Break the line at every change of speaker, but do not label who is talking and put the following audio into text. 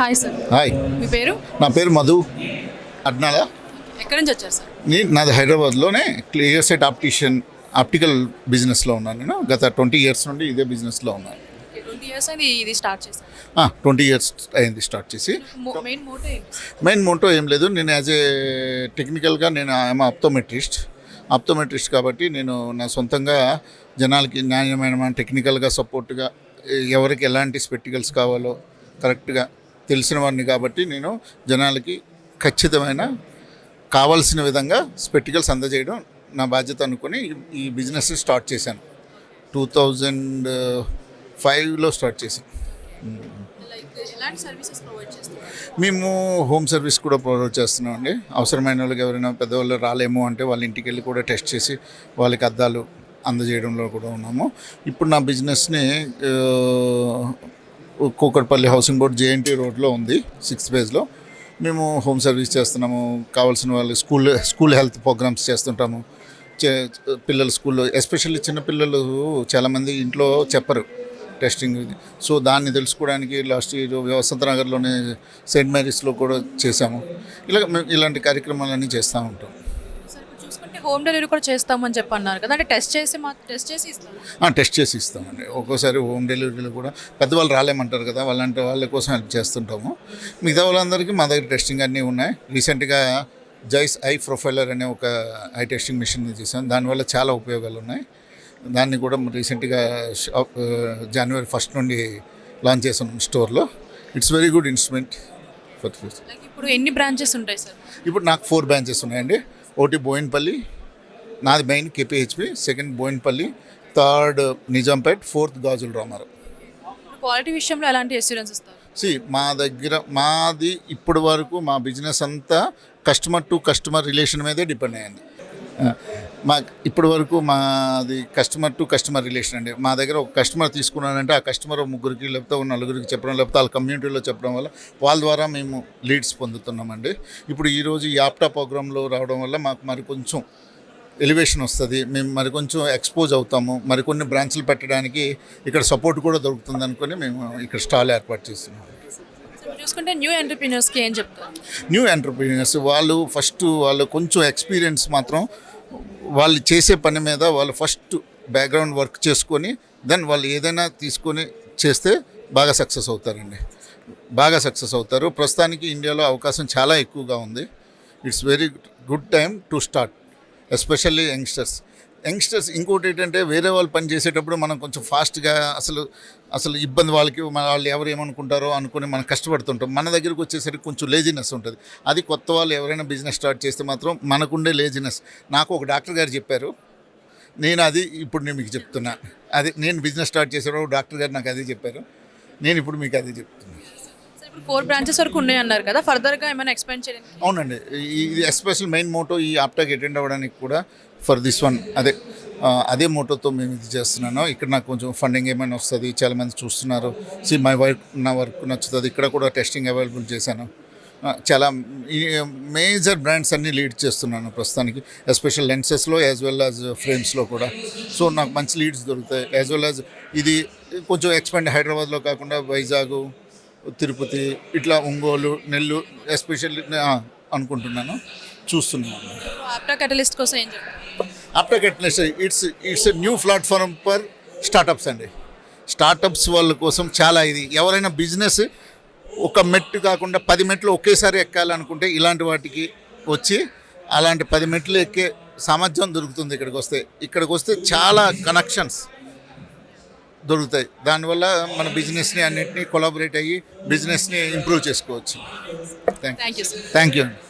Hi sir
hi
మీ పేరు?
నా పేరు మధు. అడ్నాల
ఎక్కడి నుంచి వచ్చారు సార్
నేను నాది హైదరాబాద్లోనే క్లియర్ సెట్ ఆప్టిషియన్ ఆప్టికల్ బిజినెస్లో ఉన్నాను నేను. గత ట్వంటీ ఇయర్స్ నుండి ఇదే బిజినెస్లో ఉన్నాను.
ట్వంటీ ఇయర్స్ అయింది ఇది స్టార్ట్
ట్వంటీ ఇయర్స్ అయింది స్టార్ట్ చేసి.
మెయిన్ మోటో
మెయిన్ ఏం లేదు. నేను యాజ్ ఏ టెక్నికల్గా నేను ఐఎమ్ ఆప్తోమెట్రిస్ట్ ఆప్తోమెట్రిస్ట్ కాబట్టి నేను నా సొంతంగా జనాలకి న్యాయమైన టెక్నికల్గా సపోర్ట్గా ఎవరికి ఎలాంటి స్పెక్టికల్స్ కావాలో కరెక్ట్గా తెలిసిన వాడిని కాబట్టి నేను జనాలకి ఖచ్చితమైన కావాల్సిన విధంగా స్పెక్టికల్స్ అందజేయడం నా బాధ్యత అనుకుని ఈ- బిజినెస్ స్టార్ట్ చేశాను. టూ థౌజండ్ ఫైవ్లో స్టార్ట్ చేశాను. మేము హోమ్ సర్వీస్ కూడా ప్రొవైడ్ చేస్తున్నాం అండి అవసరమైన వాళ్ళకి ఎవరైనా పెద్దవాళ్ళు రాలేము అంటే వాళ్ళ ఇంటికి వెళ్ళి కూడా టెస్ట్ చేసి వాళ్ళకి అద్దాలు అందజేయడంలో కూడా ఉన్నాము. ఇప్పుడు నా బిజినెస్ని ఆ, కూకట్పల్లి హౌసింగ్ బోర్డ్ జేఎన్టీ రోడ్లో ఉంది సిక్స్త్ ఫేజ్లో మేము హోమ్ సర్వీస్ చేస్తున్నాము కావాల్సిన వాళ్ళు స్కూల్ స్కూల్ హెల్త్ ప్రోగ్రామ్స్ చేస్తుంటాము. చే- పిల్లలు స్కూల్లో ఎస్పెషల్లీ చిన్నపిల్లలు చాలామంది ఇంట్లో చెప్పరు టెస్టింగ్. సో దాన్ని తెలుసుకోవడానికి లాస్ట్ ఇయర్ వసంత నగర్లోనే సెయింట్ మేరీస్లో కూడా చేశాము. ఇలా మేము ఇలాంటి కార్యక్రమాలన్నీ చేస్తూ ఉంటాం.
చూసుకుంటే హోమ్ డెలివరీ కూడా చేస్తామని చెప్పి అన్నారు కదా. అంటే టెస్ట్ చేసి మా టెస్ట్ చేసి ఇస్తాం
టెస్ట్ చేసి ఇస్తామండి. ఒక్కోసారి హోమ్ డెలివరీలో కూడా పెద్దవాళ్ళు రాలేమంటారు కదా వాళ్ళంటే వాళ్ళ కోసం హెల్ప్ చేస్తుంటాము. మిగతా వాళ్ళందరికీ మా దగ్గర టెస్టింగ్ అన్నీ ఉన్నాయి. రీసెంట్గా జైస్ ఐ ప్రొఫైలర్ అనే ఒక ఐ టెస్టింగ్ మిషన్ చేశాను దానివల్ల చాలా ఉపయోగాలు ఉన్నాయి. దాన్ని కూడా రీసెంట్గా జనవరి ఫస్ట్ నుండి లాంచ్ చేసాం స్టోర్లో it's very good instrument for future
ఇప్పుడు ఎన్ని బ్రాంచెస్ ఉంటాయి సార్?
ఇప్పుడు నాకు ఫోర్ బ్రాంచెస్ ఉన్నాయండి. ఒకటి బోయిన్పల్లి నాది main KPHB second Boinpally third Nizampet fourth Gajula Ramarao
quality విషయంలో ఎలాంటి అస్యూరెన్స్ ఇస్తారు?
సి మా దగ్గర మాది ఇప్పటి వరకు మా బిజినెస్ అంతా కస్టమర్ టు కస్టమర్ రిలేషన్ మీదే డిపెండ్ అయ్యింది. మా ఇప్పటి వరకు మాది కస్టమర్ టు కస్టమర్ రిలేషన్ అండి. మా దగ్గర ఒక కస్టమర్ తీసుకున్నానంటే ఆ కస్టమర్ ముగ్గురికి లేకపోతే నలుగురికి చెప్పడం లేకపోతే వాళ్ళ కమ్యూనిటీలో చెప్పడం వల్ల వాళ్ళ ద్వారా మేము లీడ్స్ పొందుతున్నామండి. ఇప్పుడు ఈరోజు ఈ యాప్టా ప్రోగ్రాంలో రావడం వల్ల మాకు మరి కొంచెం ఎలివేషన్ వస్తుంది. మేము మరి కొంచెం ఎక్స్పోజ్ అవుతాము. మరికొన్ని బ్రాంచ్లు పెట్టడానికి ఇక్కడ సపోర్ట్ కూడా దొరుకుతుంది అనుకుని మేము ఇక్కడ స్టాల్ ఏర్పాటు చేస్తున్నాం.
చూసుకుంటే న్యూ ఎంటర్ప్రీనర్స్కి ఏం చెప్తారు?
న్యూ ఎంటర్ప్రీనియర్స్ వాళ్ళు ఫస్ట్ వాళ్ళు కొంచెం ఎక్స్పీరియన్స్ మాత్రం వాళ్ళు చేసే పని మీద వాళ్ళు ఫస్ట్ బ్యాక్గ్రౌండ్ వర్క్ చేసుకొని దెన్ వాళ్ళు ఏదైనా తీసుకొని చేస్తే బాగా సక్సెస్ అవుతారండి. బాగా సక్సెస్ అవుతారు. ప్రస్తుతానికి ఇండియాలో అవకాశం చాలా ఎక్కువగా ఉంది. It's very good time to start especially youngsters. Youngsters ఇంకోటి ఏంటంటే వేరే వాళ్ళు పని చేసేటప్పుడు మనం కొంచెం ఫాస్ట్గా అసలు అసలు ఇబ్బంది వాళ్ళకి మన వాళ్ళు ఎవరు ఏమనుకుంటారో అనుకుని మనం కష్టపడుతుంటాం. మన దగ్గరికి వచ్చేసరికి కొంచెం లేజినెస్ ఉంటుంది. అది కొత్త వాళ్ళు ఎవరైనా బిజినెస్ స్టార్ట్ చేస్తే మాత్రం మనకుండే లేజినెస్ నాకు ఒక డాక్టర్ గారు చెప్పారు. నేను అది ఇప్పుడు నేను మీకు చెప్తున్నా. అది నేను బిజినెస్ స్టార్ట్ చేసేటప్పుడు డాక్టర్ గారు నాకు అదే చెప్పారు. నేను ఇప్పుడు మీకు అదే
ఇప్పుడు ఫోర్ బ్రాంచెస్ వరకు ఉన్నాయి అన్నారు కదా ఫర్దర్గా ఏమైనా ఎక్స్పెండ్ చేయడానికి?
అవునండి. ఇది ఎస్పెషల్ మెయిన్ మోటో ఈ ఆప్టాక్ అటెండ్ అవ్వడానికి కూడా ఫర్ దిస్ వన్ అదే అదే మోటోతో మేము ఇది చేస్తున్నాను. ఇక్కడ నాకు కొంచెం ఫండింగ్ ఏమైనా వస్తుంది చాలామంది చూస్తున్నారు. సి మై వర్క్ నా వర్క్ నచ్చుతుంది. ఇక్కడ కూడా టెస్టింగ్ అవైలబుల్ చేశాను. చాలా మేజర్ బ్రాండ్స్ అన్నీ లీడ్ చేస్తున్నాను ప్రస్తుతానికి ఎస్పెషల్ లెన్సెస్లో యాజ్ వెల్ యాజ్ ఫ్రేమ్స్లో కూడా. సో నాకు మంచి లీడ్స్ దొరుకుతాయి. యాజ్ వెల్ యాజ్ ఇది కొంచెం ఎక్స్పెండ్ హైదరాబాద్లో కాకుండా వైజాగ్ తిరుపతి ఇట్లా ఒంగోలు నెల్లూరు ఎస్పెషల్లీ అనుకుంటున్నాను. చూస్తున్నాను
ఆప్టా కెటలిస్ట్ కోసం ఏం
it's it's new platform for startups అండి. స్టార్టప్స్ వాళ్ళ కోసం చాలా ఇది. ఎవరైనా బిజినెస్ ఒక మెట్టు కాకుండా పది మెట్లు ఒకేసారి ఎక్కాలనుకుంటే ఇలాంటి వాటికి వచ్చి అలాంటి పది మెట్లు ఎక్కే సామర్థ్యం దొరుకుతుంది ఇక్కడికి వస్తే. ఇక్కడికి వస్తే చాలా కనెక్షన్స్ దొరుకుతాయి. దానివల్ల మన బిజినెస్ని అన్నింటినీ కొలాబరేట్ అయ్యి బిజినెస్ని ఇంప్రూవ్ చేసుకోవచ్చు. Thank
you
thank you